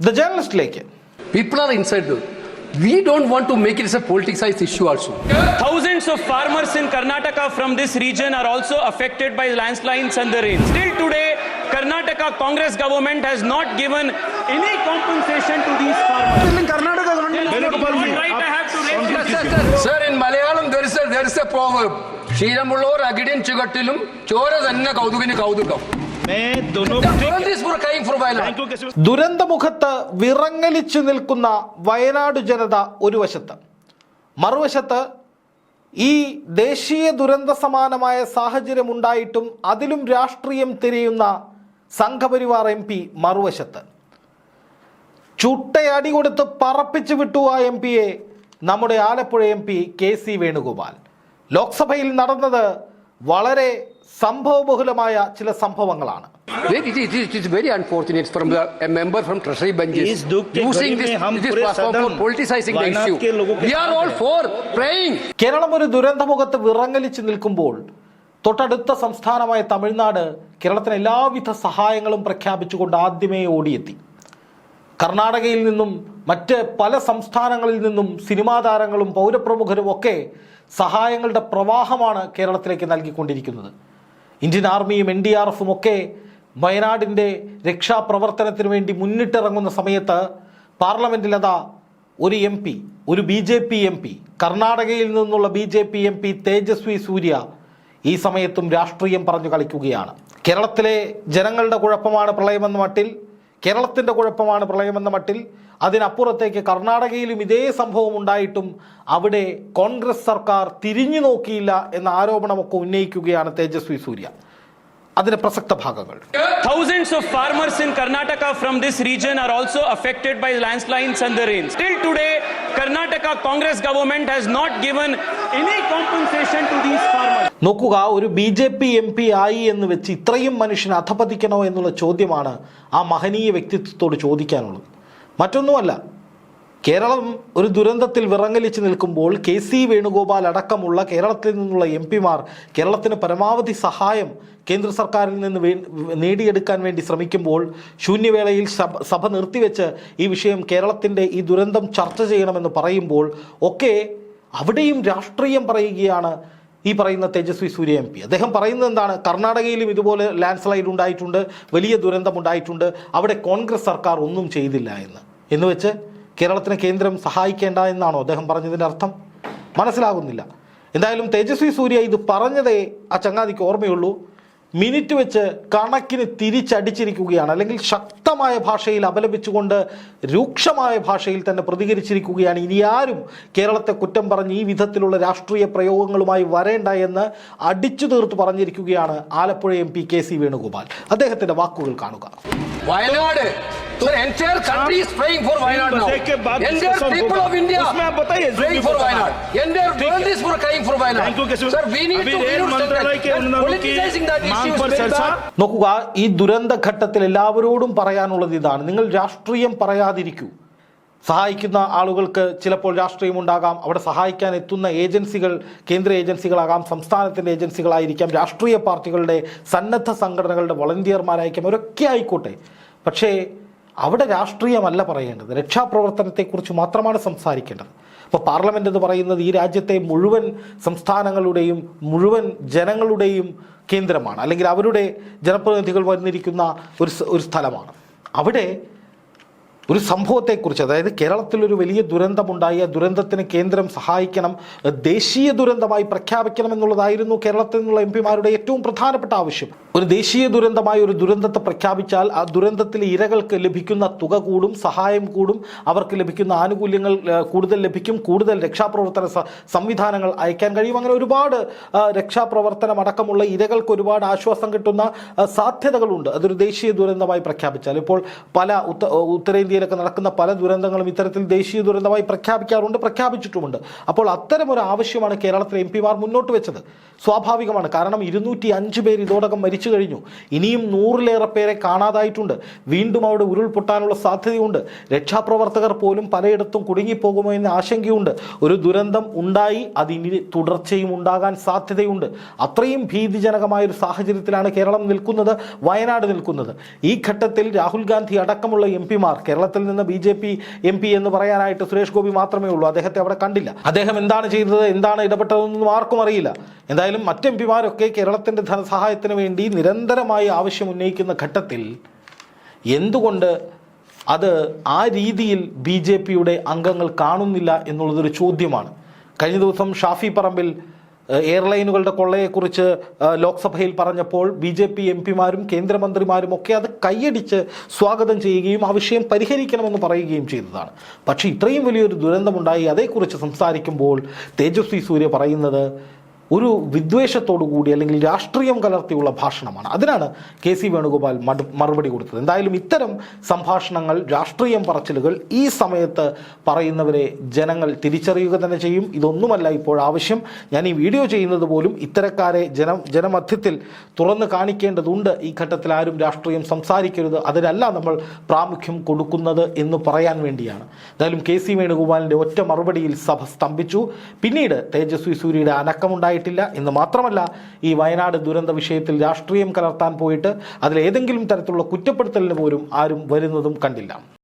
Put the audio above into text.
The ജേർണലിസ്റ്റിലേക്ക് People are inside the. We don't want to make it as a politicized issue also. Thousands of farmers in Karnataka from this region are also affected by landslides and the rain. Still today, Karnataka Congress government has not given any compensation to these farmers. Karnataka government Right, I have to raise Sir, in Malayalam there is a there is a proverb. ക്ഷീരമുള്ളവർ അകിടിൻ ചുകട്ടിലും ചോര തന്നെ കൗതുകിന് കൗതുകം ദുരന്തമുഖത്ത് വിറങ്ങലിച്ചു നിൽക്കുന്ന വയനാട് ജനത ഒരു വശത്ത്. മറുവശത്ത് ഈ ദേശീയ ദുരന്ത സമാനമായ സാഹചര്യം ഉണ്ടായിട്ടും അതിലും രാഷ്ട്രീയം തിരിയുന്ന സംഘപരിവാർ എം പി മറുവശത്ത്. ചുട്ടയടി കൊടുത്ത് പറപ്പിച്ചു വിട്ടു ആ എം പിയെ നമ്മുടെ Alappuzha M P K C Venugopal. ലോക്സഭയിൽ നടന്നത് വളരെ സംഭവബഹുലമായ ചില സംഭവങ്ങളാണ്. Very from member from treasury Keralam ഒരു ദുരന്തമുഖത്ത് വിറങ്ങലിച്ച് നിൽക്കുമ്പോൾ തൊട്ടടുത്ത സംസ്ഥാനമായ തമിഴ്നാട് കേരളത്തിന് എല്ലാവിധ സഹായങ്ങളും പ്രഖ്യാപിച്ചുകൊണ്ട് ആദ്യമേ ഓടിയെത്തി. കർണാടകയിൽ നിന്നും മറ്റ് പല സംസ്ഥാനങ്ങളിൽ നിന്നും സിനിമാ താരങ്ങളും പൗരപ്രമുഖരും ഒക്കെ സഹായങ്ങളുടെ പ്രവാഹമാണ് കേരളത്തിലേക്ക് നൽകിക്കൊണ്ടിരിക്കുന്നത്. ഇന്ത്യൻ ആർമിയും എൻ ഡി ആർ എഫും ഒക്കെ വയനാടിന്റെ രക്ഷാപ്രവർത്തനത്തിന് വേണ്ടി മുന്നിട്ടിറങ്ങുന്ന സമയത്ത് പാർലമെന്റിൽ അതാ ഒരു എം പി ഒരു B J P M P കർണാടകയിൽ നിന്നുള്ള B J P M P Tejasvi Surya ഈ സമയത്തും രാഷ്ട്രീയം പറഞ്ഞു കളിക്കുകയാണ്. കേരളത്തിലെ ജനങ്ങളുടെ കുഴപ്പമാണ് പ്രളയമെന്ന മട്ടിൽ കേരളത്തിന്റെ കുഴപ്പമാണ് പ്രളയമെന്ന മട്ടിൽ അതിനപ്പുറത്തേക്ക് കർണാടകയിലും ഇതേ സംഭവം ഉണ്ടായിട്ടും അവിടെ കോൺഗ്രസ് സർക്കാർ തിരിഞ്ഞു നോക്കിയില്ല എന്ന ആരോപണമൊക്കെ ഉന്നയിക്കുകയാണ് തേജസ്വി സൂര്യ അതിന്റെ പ്രസക്ത ഭാഗങ്ങൾ Thousands of farmers in Karnataka from this region are also affected by landslides and the rain. Still today, Karnataka Congress government has not given any compensation to these farmers. നോക്കുക ഒരു B J P M P ആയി എന്ന് വെച്ച് ഇത്രയും മനുഷ്യൻ അധപതിക്കണോ എന്നുള്ള ചോദ്യമാണ് ആ മഹനീയ വ്യക്തിത്വത്തോട് ചോദിക്കാനുള്ളത് മറ്റൊന്നുമല്ല കേരളം ഒരു ദുരന്തത്തിൽ വിറങ്ങലിച്ച് നിൽക്കുമ്പോൾ കെ സി വേണുഗോപാൽ അടക്കമുള്ള കേരളത്തിൽ നിന്നുള്ള എം പിമാർ കേരളത്തിന് പരമാവധി സഹായം കേന്ദ്ര സർക്കാരിൽ നിന്ന് നേടിയെടുക്കാൻ വേണ്ടി ശ്രമിക്കുമ്പോൾ ശൂന്യവേളയിൽ സഭ സഭ നിർത്തിവെച്ച് ഈ വിഷയം കേരളത്തിന്റെ ഈ ദുരന്തം ചർച്ച ചെയ്യണമെന്ന് പറയുമ്പോൾ ഒക്കെ അവിടെയും രാഷ്ട്രീയം പറയുകയാണ് ഈ പറയുന്ന തേജസ്വി സൂര്യ എം പി. അദ്ദേഹം പറയുന്നത് എന്താണ്? കർണാടകയിലും ഇതുപോലെ ലാൻഡ് സ്ലൈഡ് ഉണ്ടായിട്ടുണ്ട് വലിയ ദുരന്തം ഉണ്ടായിട്ടുണ്ട് അവിടെ കോൺഗ്രസ് സർക്കാർ ഒന്നും ചെയ്തില്ല എന്ന്. എന്ന് വെച്ച് കേരളത്തിന് കേന്ദ്രം സഹായിക്കേണ്ട എന്നാണോ അദ്ദേഹം പറഞ്ഞതിന്റെ അർത്ഥം? മനസ്സിലാകുന്നില്ല. എന്തായാലും തേജസ്വി സൂര്യ ഇത് പറഞ്ഞതേ ആ ചങ്ങാതിക്ക് ഓർമ്മയുള്ളൂ. മിനിറ്റ് വെച്ച് കണക്കിന് തിരിച്ചടിച്ചിരിക്കുകയാണ്. അല്ലെങ്കിൽ ശക്തമായ ഭാഷയിൽ അപലപിച്ചുകൊണ്ട് രൂക്ഷമായ ഭാഷയിൽ തന്നെ പ്രതികരിച്ചിരിക്കുകയാണ്. ഇനി ആരും കേരളത്തെ കുറ്റം പറഞ്ഞ് ഈ വിധത്തിലുള്ള രാഷ്ട്രീയ പ്രയോഗങ്ങളുമായി വരേണ്ട എന്ന് അടിച്ചു തീർത്ത് പറഞ്ഞിരിക്കുകയാണ് Alappuzha M P K C Venugopal. അദ്ദേഹത്തിന്റെ വാക്കുകൾ കാണുക. Wayanad. Sir, entire country is praying for Wayanad now. Entire people of India are praying for Wayanad. Entire world is for praying for Wayanad. Sir, we need to politicizing that issue is very bad. നോക്കുക ഈ ദുരന്ത ഘട്ടത്തിൽ എല്ലാവരോടും പറയാനുള്ളത് ഇതാണ് നിങ്ങൾ രാഷ്ട്രീയം പറയാതിരിക്കൂ സഹായിക്കുന്ന ആളുകൾക്ക് ചിലപ്പോൾ രാഷ്ട്രീയം ഉണ്ടാകാം അവിടെ സഹായിക്കാൻ എത്തുന്ന ഏജൻസികൾ കേന്ദ്ര ഏജൻസികളാകാം സംസ്ഥാനത്തിന്റെ ഏജൻസികളായിരിക്കാം രാഷ്ട്രീയ പാർട്ടികളുടെ സന്നദ്ധ സംഘടനകളുടെ വളണ്ടിയർമാരായിരിക്കാം അവരൊക്കെ ആയിക്കോട്ടെ പക്ഷേ അവിടെ രാഷ്ട്രീയമല്ല പറയേണ്ടത്. രക്ഷാപ്രവർത്തനത്തെക്കുറിച്ച് മാത്രമാണ് സംസാരിക്കേണ്ടത്. ഇപ്പോൾ പാർലമെന്റ് എന്ന് പറയുന്നത് ഈ രാജ്യത്തെ മുഴുവൻ സംസ്ഥാനങ്ങളുടെയും മുഴുവൻ ജനങ്ങളുടെയും കേന്ദ്രമാണ്. അല്ലെങ്കിൽ അവരുടെ ജനപ്രതിനിധികൾ വന്നിരിക്കുന്ന ഒരു ഒരു സ്ഥലമാണ്. അവിടെ ഒരു സംഭവത്തെക്കുറിച്ച് അതായത് കേരളത്തിലൊരു വലിയ ദുരന്തമുണ്ടായി ആ ദുരന്തത്തിന് കേന്ദ്രം സഹായിക്കണം ദേശീയ ദുരന്തമായി പ്രഖ്യാപിക്കണം എന്നുള്ളതായിരുന്നു കേരളത്തിൽ നിന്നുള്ള എം പിമാരുടെ ഏറ്റവും പ്രധാനപ്പെട്ട ആവശ്യം. ഒരു ദേശീയ ദുരന്തമായി ഒരു ദുരന്തത്തെ പ്രഖ്യാപിച്ചാൽ ആ ദുരന്തത്തിലെ ഇരകൾക്ക് ലഭിക്കുന്ന തുക കൂടും സഹായം കൂടും അവർക്ക് ലഭിക്കുന്ന ആനുകൂല്യങ്ങൾ കൂടുതൽ ലഭിക്കും കൂടുതൽ രക്ഷാപ്രവർത്തന സംവിധാനങ്ങൾ അയക്കാൻ കഴിയും. അങ്ങനെ ഒരുപാട് രക്ഷാപ്രവർത്തനം അടക്കമുള്ള ഇരകൾക്ക് ഒരുപാട് ആശ്വാസം കിട്ടുന്ന സാധ്യതകളുണ്ട്. അതൊരു ദേശീയ ദുരന്തമായി പ്രഖ്യാപിച്ചാൽ. ഇപ്പോൾ പല ഉത്ത ഉത്തരേന്ത്യയിലൊക്കെ നടക്കുന്ന പല ദുരന്തങ്ങളും ഇത്തരത്തിൽ ദേശീയ ദുരന്തമായി പ്രഖ്യാപിക്കാറുണ്ട് പ്രഖ്യാപിച്ചിട്ടുമുണ്ട്. അപ്പോൾ അത്തരം ഒരു ആവശ്യമാണ് കേരളത്തിലെ എം പിമാർ മുന്നോട്ട് വെച്ചത്. സ്വാഭാവികമാണ്. കാരണം ഇരുന്നൂറ്റി അഞ്ച് പേര് ഇതോടകം മരിച്ചു കഴിഞ്ഞു. ഇനിയും നൂറിലേറെ പേരെ കാണാതായിട്ടുണ്ട്. വീണ്ടും അവിടെ ഉരുൾപൊട്ടാനുള്ള സാധ്യതയുണ്ട്. രക്ഷാപ്രവർത്തകർ പോലും പലയിടത്തും കുടുങ്ങിപ്പോകുമോ എന്ന ആശങ്കയുണ്ട്. ഒരു ദുരന്തം ഉണ്ടായി അതിനി തുടർച്ചയും ഉണ്ടാകാൻ സാധ്യതയുണ്ട്. അത്രയും ഭീതിജനകമായ ഒരു സാഹചര്യത്തിലാണ് കേരളം നിൽക്കുന്നത് വയനാട് നിൽക്കുന്നത്. ഈ ഘട്ടത്തിൽ രാഹുൽ ഗാന്ധി അടക്കമുള്ള എം പിമാർ കേരള കേരളത്തിൽ നിന്ന് B J P M P എന്ന് പറയാനായിട്ട് സുരേഷ് ഗോപി മാത്രമേ ഉള്ളൂ. അദ്ദേഹത്തെ അവിടെ കണ്ടില്ല. അദ്ദേഹം എന്താണ് ചെയ്തത് എന്താണ് ഇടപെട്ടതെന്നൊന്നും ആർക്കും അറിയില്ല. എന്തായാലും മറ്റ് എം പിമാരൊക്കെ കേരളത്തിന്റെ ധനസഹായത്തിന് വേണ്ടി നിരന്തരമായി ആവശ്യം ഉന്നയിക്കുന്ന ഘട്ടത്തിൽ എന്തുകൊണ്ട് അത് ആ രീതിയിൽ ബി ജെ പിയുടെ അംഗങ്ങൾ കാണുന്നില്ല എന്നുള്ളതൊരു ചോദ്യമാണ്. കഴിഞ്ഞ ദിവസം ഷാഫി പറമ്പിൽ എയർലൈനുകളുടെ കൊള്ളയെക്കുറിച്ച് ലോക്സഭയിൽ പറഞ്ഞപ്പോൾ ബി ജെ പി എം പിമാരും കേന്ദ്രമന്ത്രിമാരും ഒക്കെ അത് കൈയടിച്ച് സ്വാഗതം ചെയ്യുകയും ആ വിഷയം പരിഹരിക്കണമെന്ന് പറയുകയും ചെയ്തതാണ്. പക്ഷേ ഇത്രയും വലിയൊരു ദുരന്തമുണ്ടായി അതേക്കുറിച്ച് സംസാരിക്കുമ്പോൾ തേജസ്വി സൂര്യ പറയുന്നത് ഒരു വിദ്വേഷത്തോടു കൂടി അല്ലെങ്കിൽ രാഷ്ട്രീയം കലർത്തിയുള്ള ഭാഷണമാണ്. അതിനാണ് കെ സി വേണുഗോപാൽ മറുപടി കൊടുത്തത്. എന്തായാലും ഇത്തരം സംഭാഷണങ്ങൾ രാഷ്ട്രീയം പറച്ചിലുകൾ ഈ സമയത്ത് പറയുന്നവരെ ജനങ്ങൾ തിരിച്ചറിയുക തന്നെ ചെയ്യും. ഇതൊന്നുമല്ല ഇപ്പോൾ ആവശ്യം. ഞാൻ ഈ വീഡിയോ ചെയ്യുന്നത് പോലും ഇത്തരക്കാരെ ജന ജനമധ്യത്തിൽ തുറന്നു കാണിക്കേണ്ടതുണ്ട്. ഈ ഘട്ടത്തിൽ ആരും രാഷ്ട്രീയം സംസാരിക്കരുത്. അതിനല്ല നമ്മൾ പ്രാമുഖ്യം കൊടുക്കുന്നത് എന്ന് പറയാൻ വേണ്ടിയാണ്. എന്തായാലും കെ സി വേണുഗോപാലിന്റെ ഒറ്റ മറുപടിയിൽ സഭ സ്തംഭിച്ചു. പിന്നീട് തേജസ്വി സൂര്യയുടെ അനക്കമുണ്ടായിട്ടില്ല എന്ന് മാത്രമല്ല ഈ വയനാട് ദുരന്ത വിഷയത്തിൽ രാഷ്ട്രീയം കലർത്താൻ പോയിട്ട് അതിലേതെങ്കിലും തരത്തിലുള്ള കുറ്റപ്പെടുത്തലിന് പോലും ആരും വരുന്നതും കണ്ടില്ല.